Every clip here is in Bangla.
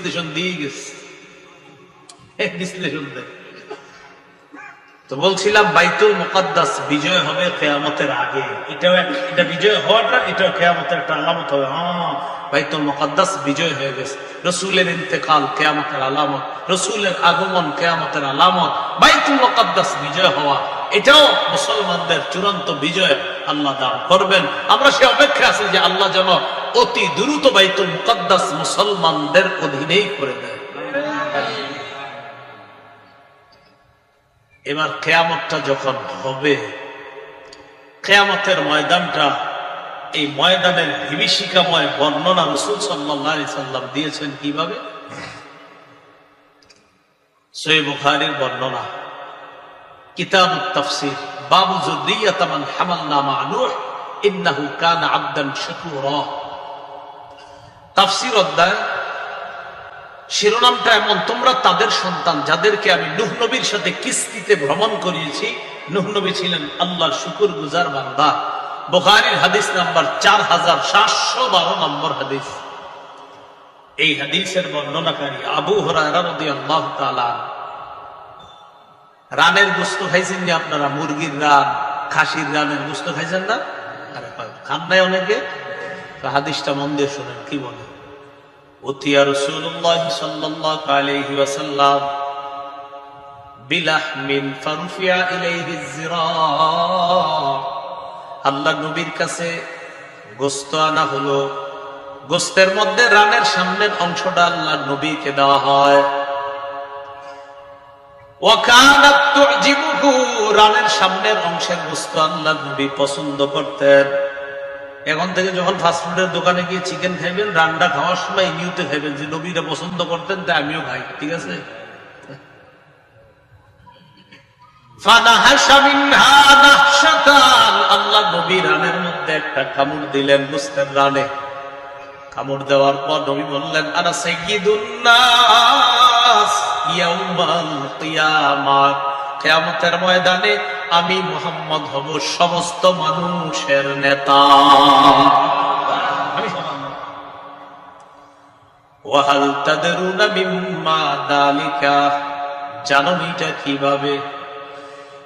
বিশ্লেষণ দিয়ে গেছে। বিশ্লেষণ দেয় তো বলছিলাম, বাইতুল মুকাদ্দাস বিজয় হবে কেয়ামতের আগে। এটাও এটা বিজয় হওয়াটা, এটাও কেয়ামতের একটা আলামত হবে। হ্যাঁ বাইতুল মুকাদ্দাস বিজয় হয়ে গেছে। রসুলের ইন্তেকাল কেয়ামতের আলামত, রসুলের আগমন কেয়ামতের আলামত, বাইতুল মুকাদ্দাস বিজয় হওয়া, এটাও মুসলমানদের চূড়ান্ত বিজয় আল্লাহ দান করবেন। আমরা সে অপেক্ষা আছি যে আল্লাহ যেন অতি দ্রুত বাইতুল মুকাদ্দাস মুসলমানদের অধীনেই করে দেয়। এবার কেয়ামতটা যখন হবে, কেয়ামতের ময়দানটা এই ময়দানের বিভীষিকাময় বর্ণনা রসুল সাল্লাহ সাল্লাম দিয়েছেন কীভাবে? সই বুখারির বর্ণনা। কিতাব তফসির, বাবু জুরিয়াতামান হামাল্না মানুহ ইন্নাহু কানা আবদান শাকুরা। তাফসির অধ্যায়, শিরোনামটা এমন, তোমরা তাদের সন্তান যাদেরকে আমি নুহ নবীর সাথে কিস্তিতে ভ্রমণ করিয়েছি, নুহ নবী ছিলেন আল্লাহর শুকুর গুজার বান্দা। বোখারির হাদিস নাম্বার চার হাজার সাতশো বারো নম্বর হাদিস। এই হাদিসের বর্ণনাকারী আবু হরারা রানের গোস্ত খাইছেন যে আপনারা? মুরগির রান, খাসির রানের গোস্ত খাইছেন না? খান নাই অনেকে হাদিসটা মন দিয়ে শোনেন, কি বলে? গোস্তের মধ্যে রানের সামনের অংশটা আল্লাহ নবীকে দেওয়া হয়। রানের সামনের অংশের গোস্ত আল্লাহ নবী পছন্দ করতেন। এখন থেকে যখন ফাস্টফুডের দোকানে গিয়ে চিকেন খাইবেন, রান্না খাওয়ার সময় নিউতে খাইবেন। যে নবীরা পছন্দ করতেন, তাই আমিও খাই, ঠিক আছে? আল্লাহ নবী রানের মধ্যে একটা কামড় দিলেন মুস্তের রানে। কামড় দেওয়ার পর নবী বললেন, আনা সাইয়্যিদুন কিয়ামতের ময়দানে আমি মোহাম্মদ হব সমস্ত মানুষের নেতা আমি সামান্য। ওয়াহাল তাদরুনা মিম্মা দালিকা জানো এটা কিভাবে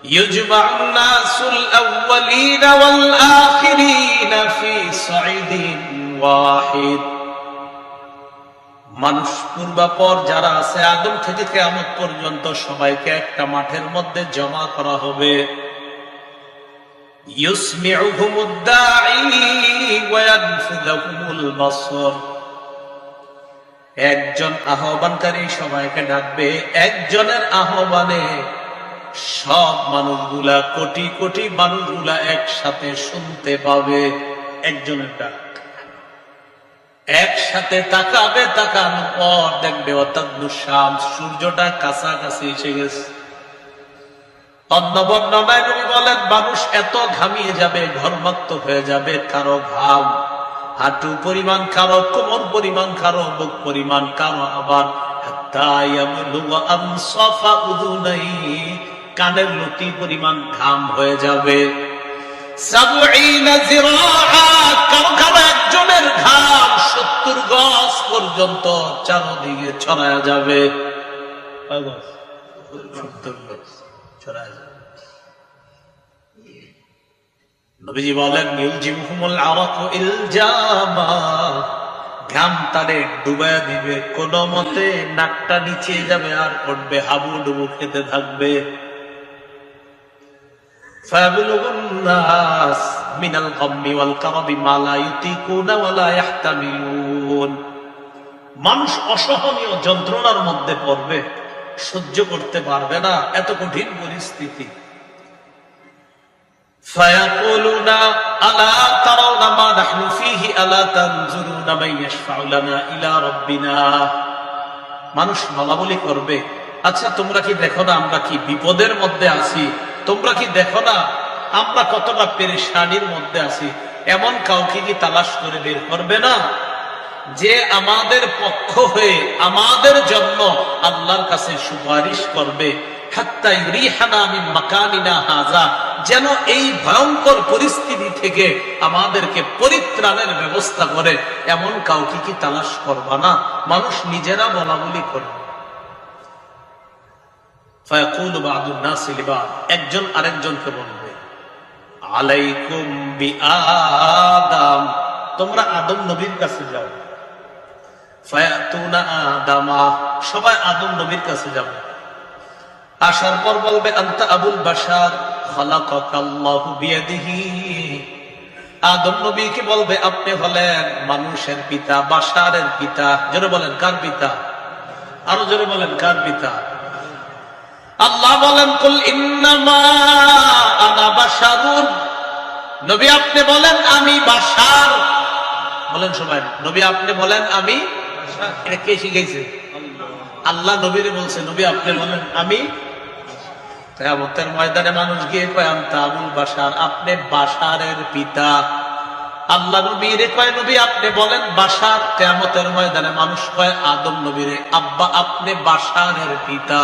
يجمع الناس الأولين والآخرين في صعيد واحد মানুষ পূর্বাপর যারা আছে, আদম থেকে কেমন পর্যন্ত সবাইকে একটা মাঠের মধ্যে জমা করা হবে। একজন আহ্বানকারী সবাইকে ডাকবে, একজনের আহ্বানে সব মানুষগুলা, কোটি কোটি মানুষগুলা একসাথে শুনতে পাবে। একজনের ডাক। একসাথে তাকাবে তাকানোর পর দেখবে অর্থাৎ দুঃসাম সূর্যটা কাছাকাছি এসে গেছে। বলেন, মানুষ এত ঘামিয়ে যাবে ঘর্মাক্ত হয়ে যাবে, কারও ঘাম, হাঁটু পরিমাণ কারও, কোমর পরিমাণ কারও, বুক পরিমাণ কারও, আবার কানের লতি পরিমাণ ঘাম হয়ে যাবে। সাবঈনা জিরাআ কারও চারদিকে ছড়ায়া যাবে। নবীজি বলেন ইলজিমুহুমুল আরাকু ইলজামা। ঘাম তারে ডুবায় দিবে। কোন মতে নাকটা নিচে যাবে আর উঠবে হাবু ডুবু খেতে থাকবে। فيبلغ الناس من الغم والكرب ما لا يطيقون ولا يحتملون মানুষ অসহনীয় যন্ত্রণার মধ্যে পড়বে সহ্য করতে পারবে না এত কঠিন পরিস্থিতি فيقولون ألا ترون ما نحن فيه ألا تنظرون من يشفع لنا إلى ربنا মানুষ বলা বলি করবে আচ্ছা তোমরা কি দেখো না আমরা কি বিপদের মধ্যে আছি তোমরা কি দেখো না আমরা কতটা পেরেশানির মধ্যে আছি, এমন কাউকে কি তালাশ করে বের করবে না? যে আমাদের পক্ষ হয়ে আমাদের জন্য আল্লাহর কাছে সুপারিশ করবে যেন এই ভয়ঙ্কর পরিস্থিতি থেকে আমাদেরকে পরিত্রাণের ব্যবস্থা করে, এমন কাউকে কি তালাশ করবা না? মানুষ নিজেরা বলা বলি করবে। একজন আরেকজনকে বলবে। আলাইকুম বি তোমরা আদম নবীর কাছে যাও। ফায়াতুনা আদামা। সবাই আদম নবীর কাছে যাবে আসার পর বলবে, আন্তা আবুল বাসার খালাকাল্লাহু বিয়াদিহি। আদম নবীকে বলবে, আপনি হলেন মানুষের পিতা বাসারের পিতা। জোরে বলেন, কার পিতা? আরও জোরে বলেন, কার পিতা? আল্লাহ বলেন, কুল ইন্নামা আনা বাশারুন। নবী আপনি বলেন আমি বাশার বলেন সবাই, নবী আপনি বলেন আমি এটা কে শিখাইছে? আল্লাহ নবীরে বলছে, নবী আপনি বলেন আমি ময়দানে মানুষ গিয়ে কয়, আনতা আবুল বাসার, আপনি বাসারের পিতা। আল্লাহ নবীরে কয়, নবী আপনি বলেন বাসার। কেয়ামতের ময়দানে মানুষ কয়, আদম নবীরে, আব্বা আপনি বাসারের পিতা।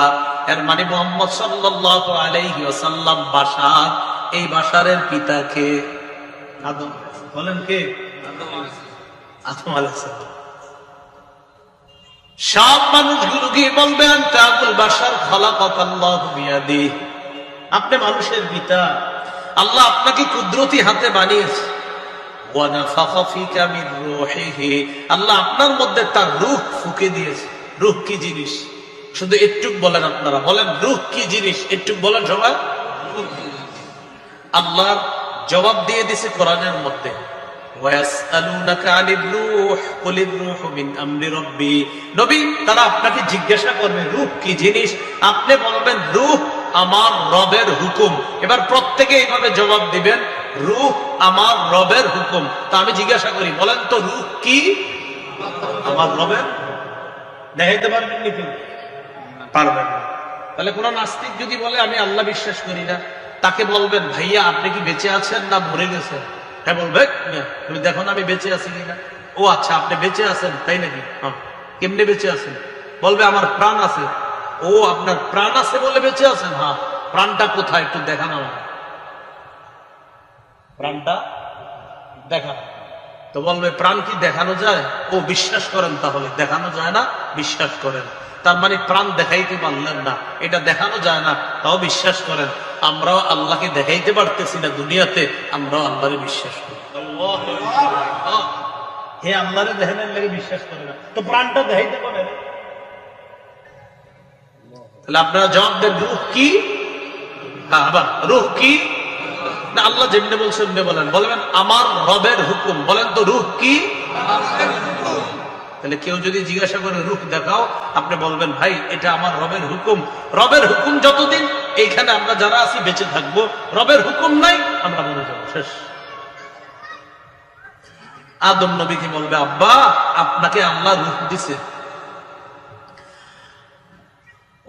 এর মানে মোহাম্মদ সাল্লাল্লাহু আলাইহি ওয়াসাল্লাম বাসার। এই বাসারের পিতা কে আদম। বলেন কে? আদম সব মানুষগুলো গিয়ে বলবে বাসার খালাকাল্লাহু বিয়াদি। আপনি মানুষের পিতা। আল্লাহ আপনাকে কুদরতি হাতে বানিয়েছে। আল্লাহ আপনার মধ্যে তার রুখ ফুঁকে দিয়েছে। রুখ কি জিনিস? শুধু একটুক বলেন আপনারা। বলেন রুখ কি জিনিস? একটুক বলেন সবাই। আল্লাহ জবাব দিয়ে দিছে কোরআনের মধ্যে। আমি জিজ্ঞাসা করি, বলেন তো রূপ কি? আমার রবের? দেখাইতে পারবেন নাকি পারবেন তাহলে কোন নাস্তিক যদি বলে, আমি আল্লাহ বিশ্বাস করি না। তাকে বলবেন ভাইয়া আপনি কি বেঁচে আছেন না ভরে গেছেন? হ্যাঁ বলবে "না, তুমি দেখো না আমি বেঁচে আছি কিনা? ও আচ্ছা আপনি বেঁচে আছেন তাই নাকি? হ্যাঁ। কেমনে বেঁচে আছেন? বলবে আমার প্রাণ আছে। ও আপনার প্রাণ আছে বলে বেঁচে আছেন? হ্যাঁ। প্রাণটা কোথায়? একটু দেখান আমাকে। প্রাণটা দেখানো। তো বলবে, প্রাণ কি দেখানো যায়? ও বিশ্বাস করেন তাহলে, দেখানো যায় না, বিশ্বাস করেন। তার মানে প্রাণ দেখাইতে পারলেন না, এটা দেখানো যায় না, তাও বিশ্বাস করেন। আমরাও আল্লাহকে দেখাইতে পারতেছি না দুনিয়াতে, আমরাও আল্লাহরে বিশ্বাস করি। হে আল্লাহরে দেখানোর বিশ্বাস করে না। তো প্রাণটা দেখাইতে পারে তাহলে আপনারা জবাব দেন, রুহ কি? হ্যাঁ আবার রুহ কি? না, আল্লাহ যেমনি বলছেন এমনি বলেন। বলবেন, আমার রবের হুকুম। বলেন তো, রুহ কি? তাহলে কেউ যদি জিজ্ঞাসা করে রুখ দেখাও, আপনি বলবেন, ভাই, এটা আমার রবের হুকুম। রবের হুকুম যতদিন এইখানে আমরা যারা আছি, বেঁচে থাকব। রবের হুকুম নাই, আমরা মনে যাব। শেষ। আদম নবীকে বলবে, আব্বা, আপনাকে আল্লাহ রুখ দিছে।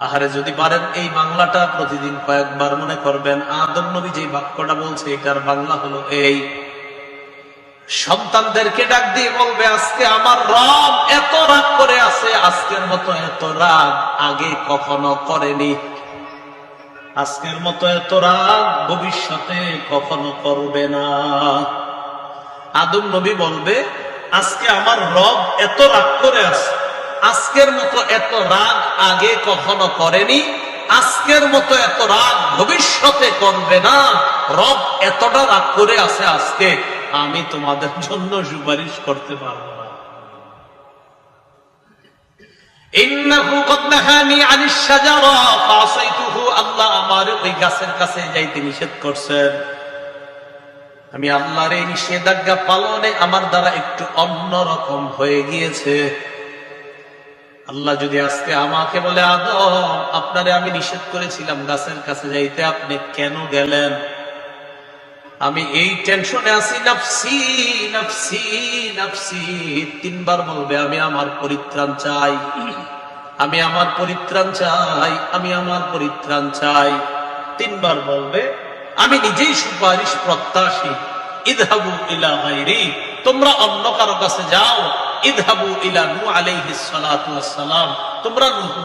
আহারে যদি পারেন, এই বাংলাটা প্রতিদিন কয়েকবার মনে করবেন, আদম নবী যে বাক্যটা বলছে, এটার বাংলা হলো এই। সন্তানদেরকে ডাক দিয়ে বলবে, আজকে আমার রব আছে আজকের মতো এত রাগ আগে কখনো করেনি। আজকের মতো এত রাগ ভবিষ্যতে কখনো করবে না। আদম নবী বলবে, আজকে আমার রব এত রাগ করে আছে। আজকের মতো এত রাগ আগে কখনো করেনি। আজকের মতো এত রাগ ভবিষ্যতে করবে না। রব এতটা রাগ করে আছে আজকে, আমি তোমাদের জন্য সুপারিশ করতে পারব না। আমি আল্লাহর এই নিষেধাজ্ঞা পালনে আমার দ্বারা একটু অন্যরকম হয়ে গিয়েছে। আল্লাহ যদি আজকে আমাকে বলে, আদম, আপনারে আমি নিষেধ করেছিলাম গাছের কাছে যাইতে, আপনি কেন গেলেন? আমি এই টেনশনে আছি, নাফসি নাফসি নাফসি। তিনবার বলবে, আমি আমার পরিত্রাণ চাই। আমি আমার পরিত্রাণ চাই, আমি আমার পরিত্রাণ চাই। তিনবার বলবে, আমি নিজেই সুপারিশ প্রত্যাশী। ইদহাবু ইলা গায়রি, তোমরা অন্য কারও কাছে যাও। ইদহাবু ইলা নূহ আলাইহিস সালাতু ওয়াস সালাম, তোমরা নূহ